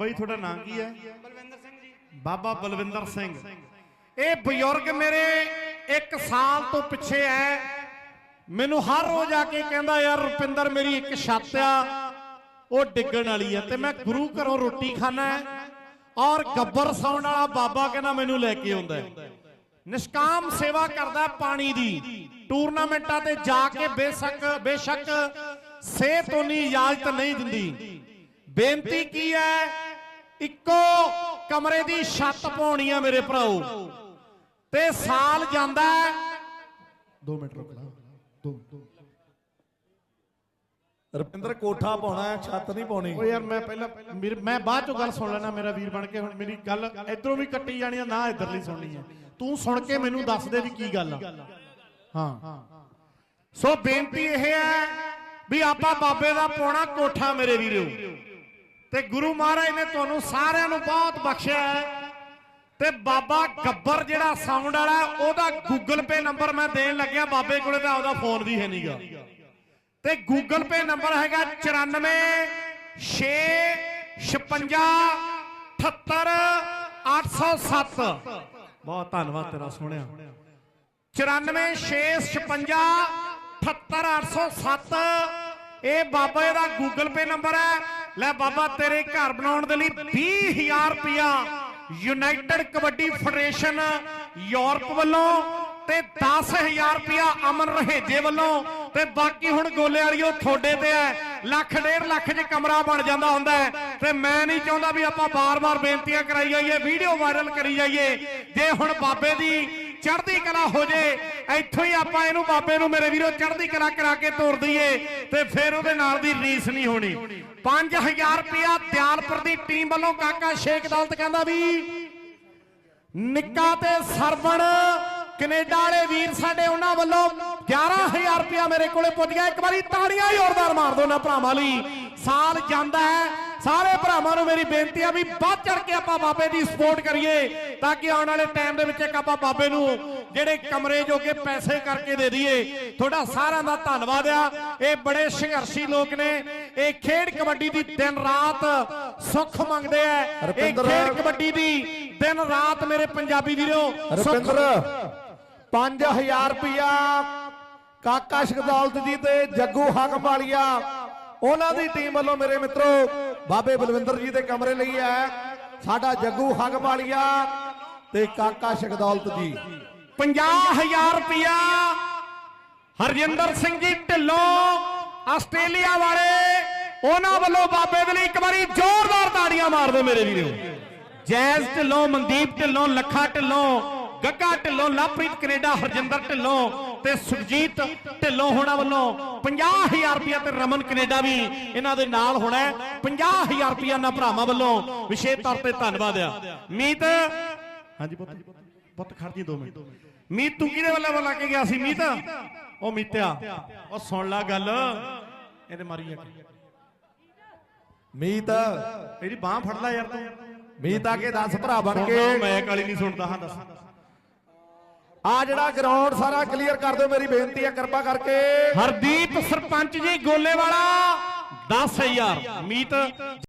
ਬਈ ਤੁਹਾਡਾ ਨਾਂ ਕੀ ਹੈ? ਬਲਵਿੰਦਰ ਸਿੰਘ ਜੀ। ਬਾਬਾ ਬਲਵਿੰਦਰ ਸਿੰਘ। ਇਹ ਬਜ਼ੁਰਗ ਮੇਰੇ 1 ਸਾਲ ਤੋਂ ਪਿੱਛੇ ਹੈ। ਮੈਨੂੰ ਹਰ ਰੋਜ਼ ਆ ਕੇ ਕਹਿੰਦਾ ਯਾਰ ਰੁਪਿੰਦਰ ਮੇਰੀ ਇੱਕ ਛੱਤ ਆ। ਉਹ ਡਿੱਗਣ ਵਾਲੀ ਆ ਤੇ ਮੈਂ ਗੁਰੂ ਘਰੋਂ ਰੋਟੀ ਖਾਣਾ ਔਰ ਗੱਬਰ ਸੌਣ ਵਾਲਾ ਬਾਬਾ ਕਹਿੰਦਾ ਮੈਨੂੰ ਲੈ ਕੇ ਆਉਂਦਾ। ਨਿਸ਼ਕਾਮ ਸੇਵਾ ਕਰਦਾ ਪਾਣੀ ਦੀ। ਟੂਰਨਾਮੈਂਟਾਂ ਤੇ ਜਾ ਕੇ ਬੇਸ਼ੱਕ ਬੇਸ਼ੱਕ ਸਿਹਤ ਉਨੀ ਇਜਾਜ਼ਤ ਨਹੀਂ ਦਿੰਦੀ। ਬੇਨਤੀ ਕੀ ਹੈ? ਇੱਕੋ ਕਮਰੇ ਦੀ ਛੱਤ ਪਾਉਣੀ ਆ ਮੇਰੇ ਭਰਾਓ। ਤੇ ਸਾਲ ਜਾਂਦਾ 2 ਮਿੰਟ ਰੁਕ ਲਾ। 2 ਰੁਪਿੰਦਰ, ਕੋਠਾ ਪਾਉਣਾ ਹੈ, ਛੱਤ ਨਹੀਂ ਪਾਉਣੀ। ਓ ਯਾਰ, ਮੈਂ ਪਹਿਲਾਂ ਮੈਂ ਬਾਅਦ ਚੋਂ ਗੱਲ ਸੁਣ ਲੈਣਾ, ਮੇਰਾ ਵੀਰ ਬਣ ਕੇ ਹੁਣ ਮੇਰੀ ਗੱਲ ਇਧਰੋਂ ਵੀ ਕੱਟੀ ਜਾਣੀ ਆ, ਨਾ ਇਧਰਲੀ ਸੁਣਨੀ ਆ। ਤੂੰ ਸੁਣ ਕੇ ਮੈਨੂੰ ਦੱਸ ਦੇ ਵੀ ਕੀ ਗੱਲ ਆ। ਹਾਂ। ਸੋ ਬੇਨਤੀ ਇਹ ਹੈ ਵੀ ਆਪਾਂ ਬਾਬੇ ਦਾ ਪਾਉਣਾ ਕੋਠਾ ਮੇਰੇ ਵੀਰੋ। ਤੇ ਗੁਰੂ ਮਹਾਰਾਜ ਨੇ ਤੁਹਾਨੂੰ ਸਾਰਿਆਂ ਨੂੰ ਬਹੁਤ ਬਖਸ਼ਿਆ ਹੈ। ਤੇ ਬਾਬਾ ਗੱਬਰ ਜਿਹੜਾ ਸਾਊਂਡ ਵਾਲਾ, ਉਹਦਾ ਗੂਗਲ ਪੇ ਨੰਬਰ ਮੈਂ ਦੇਣ ਲੱਗਿਆ, ਬਾਬੇ ਕੋਲੇ ਤਾਂ ਉਹਦਾ ਫੋਨ ਵੀ ਹੈ ਨਹੀਂਗਾ ਤੇ ਗੂਗਲ ਪੇ ਨੰਬਰ ਹੈਗਾ 94 6 56 78 807 ਬਹੁਤ ਧੰਨਵਾਦ ਤੇਰਾ ਸੋਹਣਿਆ 94 6 56 78 807 ਇਹ ਬਾਬਾ ਦਾ ਗੂਗਲ ਪੇ ਨੰਬਰ ਹੈ। ਲੈ ਬਾਬਾ, ਤੇਰੇ ਘਰ ਬਣਾਉਣ ਦੇ ਲਈ 20000 ਰੁਪਇਆ ਯੂਨਾਈਟਿਡ ਕਬੱਡੀ ਫੈਡਰੇਸ਼ਨ ਯੂਰਪ ਵੱਲੋਂ ਤੇ 10000 ਰੁਪਇਆ ਅਮਨ ਰਹੇਜੇ ਵੱਲੋਂ ਤੇ ਬਾਕੀ ਹੁਣ ਗੋਲੇ ਵਾਲੀਓ ਥੋੜੇ ਤੇ ਹੈ। ਲੱਖ ਡੇਢ ਲੱਖ 'ਚ ਕਮਰਾ ਬਣ ਜਾਂਦਾ ਹੁੰਦਾ ਹੈ। ਤੇ ਮੈਂ ਨਹੀਂ ਚਾਹੁੰਦਾ ਵੀ ਆਪਾਂ ਬਾਰ-ਬਾਰ ਬੇਨਤੀਆਂ ਕਰਾਈ ਜਾਈਏ, ਵੀਡੀਓ ਵਾਇਰਲ ਕਰੀ ਜਾਈਏ। ਜੇ ਹੁਣ ਬਾਬੇ ਦੀ ਚੜ੍ਹਦੀ ਕਲਾ ਹੋ ਜੇ, ਇੱਥੋਂ ਹੀ ਆਪਾਂ ਇਹਨੂੰ ਬਾਬੇ ਨੂੰ ਮੇਰੇ ਵੀਰੋ ਚੜ੍ਹਦੀ ਕਲਾ ਕਰਾ ਕੇ ਤੋਰ ਦਈਏ ਤੇ ਫਿਰ ਉਹਦੇ ਨਾਲ ਦੀ ਰੀਸ ਨਹੀਂ ਹੋਣੀ। 5000 ਰੁਪਇਆ ਦਿਆਲਪੁਰ ਦੀ ਟੀਮ ਵੱਲੋਂ ਕਾਕਾ ਸ਼ੇਖ ਦੌਲਤ ਕਹਿੰਦਾ ਵੀ, ਨਿੱਕਾ ਤੇ ਸਰਵਣ, ਕੈਨੇਡਾ ਵਾਲੇ ਵੀਰ ਸਾਡੇ ਉਹਨਾਂ ਵੱਲੋਂ 11000 ਰੁਪਇਆ ਮੇਰੇ ਕੋਲੇ ਪੁੱਜ ਗਿਆ। ਇੱਕ ਵਾਰੀ ਤਾੜੀਆਂ ਜ਼ੋਰਦਾਰ ਮਾਰ ਦਿਓ ਨਾ ਭਰਾਵਾਂ ਲਈ। ਸਾਲ ਜਾਂਦਾ ਹੈ। ਸਾਰੇ ਭਰਾਵਾਂ ਨੂੰ ਮੇਰੀ ਬੇਨਤੀ ਆ ਵੀ ਵੱਧ ਚੜ ਕੇ ਆਪਾਂ ਬਾਬੇ ਦੀ ਸਪੋਰਟ ਕਰੀਏ ਤਾਂ ਕਿ ਆਉਣ ਵਾਲੇ ਟਾਈਮ ਦੇ ਵਿੱਚ ਇੱਕ ਆਪਾਂ ਬਾਬੇ ਨੂੰ ਜਿਹੜੇ ਕਮਰੇ ਜੋਗੇ ਪੈਸੇ ਕਰਕੇ ਦੇ ਦਈਏ। ਤੁਹਾਡਾ ਸਾਰਿਆਂ ਦਾ ਧੰਨਵਾਦ ਆ। ਇਹ ਬੜੇ ਸੰਘਰਸ਼ੀ ਲੋਕ ਨੇ। ਇਹ ਖੇਡ ਕਬੱਡੀ ਦੀ ਦਿਨ ਰਾਤ ਸੁੱਖ ਮੰਗਦੇ ਆ। ਇਹ ਖੇਡ ਕਬੱਡੀ ਦੀ ਦਿਨ ਰਾਤ ਮੇਰੇ ਪੰਜਾਬੀ ਵੀਰੋ ਸੁੱਖ ਰੁਪਿੰਦਰ। 5000 ਰੁਪਇਆ ਕਾਕਾ ਸ਼ਗਦੌਲਤ ਜੀ ਤੇ ਜੱਗੂ ਹਕਮ ਵਾਲੀਆ ਉਹਨਾਂ ਦੀ ਟੀਮ ਵੱਲੋਂ ਮੇਰੇ ਮਿੱਤਰੋ, ਬਾਬੇ ਬਲਵਿੰਦਰ ਜੀ ਦੇ ਕਮਰੇ ਲਈ ਹੈ। ਸਾਡਾ ਜੱਗੂ ਹਕਮ ਵਾਲੀਆ ਤੇ ਕਾਕਾ ਸ਼ਗਦੌਲਤ ਜੀ। 50000 ਰੁਪਇਆ ਹਰਜਿੰਦਰ ਸਿੰਘ ਜੀ ਢਿੱਲੋਂ, ਆਸਟ੍ਰੇਲੀਆ ਵਾਲੇ, ਉਹਨਾਂ ਵੱਲੋਂ ਬਾਬੇ ਦੇ ਲਈ ਇੱਕ ਵਾਰੀ ਜ਼ੋਰਦਾਰ ਤਾੜੀਆਂ ਮਾਰ ਦਿਓ ਮੇਰੇ ਵੀਰੋ। ਜੈਜ਼ ਢਿੱਲੋਂ, ਮਨਦੀਪ ਢਿੱਲੋਂ, ਲੱਖਾ ਢਿੱਲੋਂ, ਗੱਗਾ ਢਿੱਲੋਂ ਲਵਪ੍ਰੀਤ ਕੈਨੇਡਾ, ਹਰਜਿੰਦਰ ਢਿੱਲੋਂ ਤੇ ਸੁਖਜੀਤ ਢਿੱਲੋਂ ਹੋਣਾ ਵੱਲੋਂ 50000 ਰੁਪਇਆ ਤੇ ਰਮਨ ਕੈਨੇਡਾ ਵੀ ਇਹਨਾਂ ਦੇ ਨਾਲ ਹੋਣਾ ਹੈ। 50000 ਰੁਪਇਆ ਨਾ ਭਰਾਵਾਂ ਵੱਲੋਂ ਵਿਸ਼ੇਸ਼ ਤੌਰ ਤੇ ਧੰਨਵਾਦ ਆ। ਮੀਤ? ਹਾਂਜੀ ਪੁੱਤ ਪੁੱਤ ਖੜ ਜੀ 2 ਮਿੰਟ। ਮੀਤ ਤੂੰ ਕਿਹਦੇ ਵੱਲੋਂ ਬੁਲਾ ਕੇ ਗਿਆ ਸੀ ਮੀਤ? ਉਹ ਮੀਤਿਆ ਉਹ ਸੁਣ ਲੈ ਗੱਲ। ਇਹਦੇ ਮਾਰੀ ਆ ਮੀਤ। ਇਹਦੀ ਬਾਹ ਫੜ ਲੈ ਯਾਰ ਤੂੰ। ਮੀਤ ਆ ਕੇ 10 ਭਰਾ ਬਣ ਕੇ। ਮੈਂ ਕਾਲੀ ਨਹੀਂ ਸੁਣਦਾ ਹਾਂ ਦੱਸ। ਆ ਜਿਹੜਾ ਗਰਾਊਂਡ ਸਾਰਾ ਕਲੀਅਰ ਕਰ ਦਿਓ, ਮੇਰੀ ਬੇਨਤੀ ਹੈ ਕਿਰਪਾ ਕਰਕੇ। ਹਰਦੀਪ ਸਰਪੰਚ ਜੀ ਗੋਲੇ ਵਾਲਾ 10000 ਮੀਤ।